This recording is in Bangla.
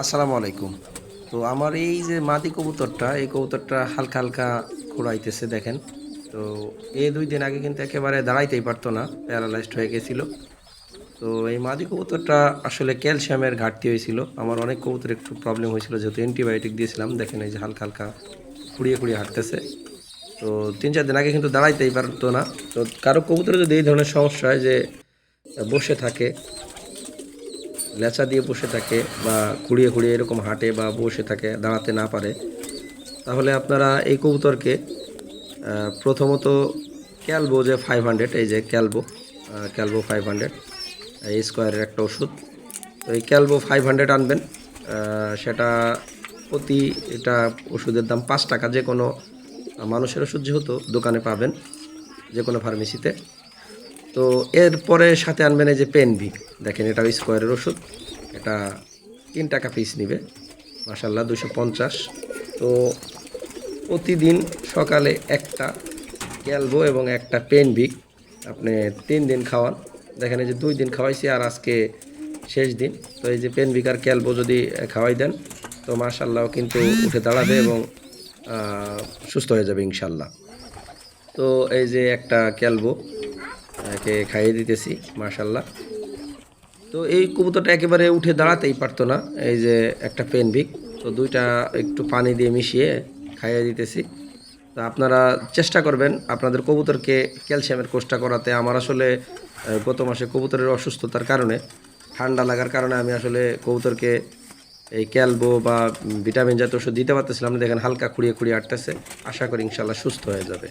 আসসালামু আলাইকুম। তো আমার এই যে মাদি কবুতরটা, এই কবুতরটা হালকা হালকা খোড়াইতেছে দেখেন। তো এই দুই দিন আগে কিন্তু একেবারে দাঁড়াইতেই পারতো না, প্যারালাইজড হয়ে গেছিল। তো এই মাদি কবুতরটা আসলে ক্যালসিয়ামের ঘাটতি হয়েছিল। আমার অনেক কবুতর একটু প্রবলেম হয়েছিল, যেহেতু অ্যান্টিবায়োটিক দিয়েছিলাম। দেখেন এই যে হালকা হালকা কুড়িয়ে কুড়িয়ে হাঁটতেছে। তো তিন চার দিন আগে কিন্তু দাঁড়াইতেই পারতো না। তো কারও কবুতরে যদি এই ধরনের সমস্যা হয় যে বসে থাকে লেচা দিয়ে বসে থাকে বা খুঁড়িয়ে খুঁড়িয়ে এরকম হাঁটে বা বসে থাকে, দাঁড়াতে না পারে। তাহলে আপনারা এই কবুতরকে প্রথমত ক্যালবো যে ফাইভ হান্ড্রেড এই যে ক্যালবো ক্যালবো ফাইভ হান্ড্রেড এই স্কোয়ারের একটা ওষুধ। তো এই ক্যালবো ফাইভ হান্ড্রেড আনবেন সেটা প্রতি এটা ওষুধের দাম পাঁচ টাকা। যে কোনো মানুষের ওষুধ যেহেতু দোকানে পাবেন যে কোনো ফার্মেসিতে তো এরপরে সাথে আনবেন এই যে পেনভি দেখেন, এটা স্কোয়ারের ওষুধ। এটা তিন টাকা পিস নিবে। মাসাল্লাহ দুশো পঞ্চাশ। তো প্রতিদিন সকালে একটা ক্যালবো এবং একটা পেনভিক আপনি তিন দিন খাওয়ান। দেখেন, এই যে দুই দিন খাওয়াইছি আর আজকে শেষ দিন। তো এই যে পেনভিক আর ক্যালবো যদি খাওয়াই দেন, তো মাসাল্লাহ কিন্তু উঠে দাঁড়াবে এবং সুস্থ হয়ে যাবে ইনশাল্লাহ তো এই যে একটা ক্যালবো একে খাইয়ে দিতেছি মাশাল্লাহ তো এই কবুতরটা একেবারে উঠে দাঁড়াতেই পারতো না, এই যে একটা পেনভিক। তো দুইটা একটু পানি দিয়ে মিশিয়ে খাইয়ে দিতেছি। তো আপনারা চেষ্টা করবেন আপনাদের কবুতরকে ক্যালসিয়ামের কোর্সটা করাতে। আমার আসলে গত মাসে কবুতরের অসুস্থতার কারণে, ঠান্ডা লাগার কারণে আমি আসলে কবুতরকে এই ক্যালবো বা ভিটামিন জাতীয় ওষুধ দিতে পারতেছিলাম দেখেন হালকা খুঁড়িয়ে খুঁড়িয়ে আটতেছে। আশা করি ইনশাল্লাহ সুস্থ হয়ে যাবে।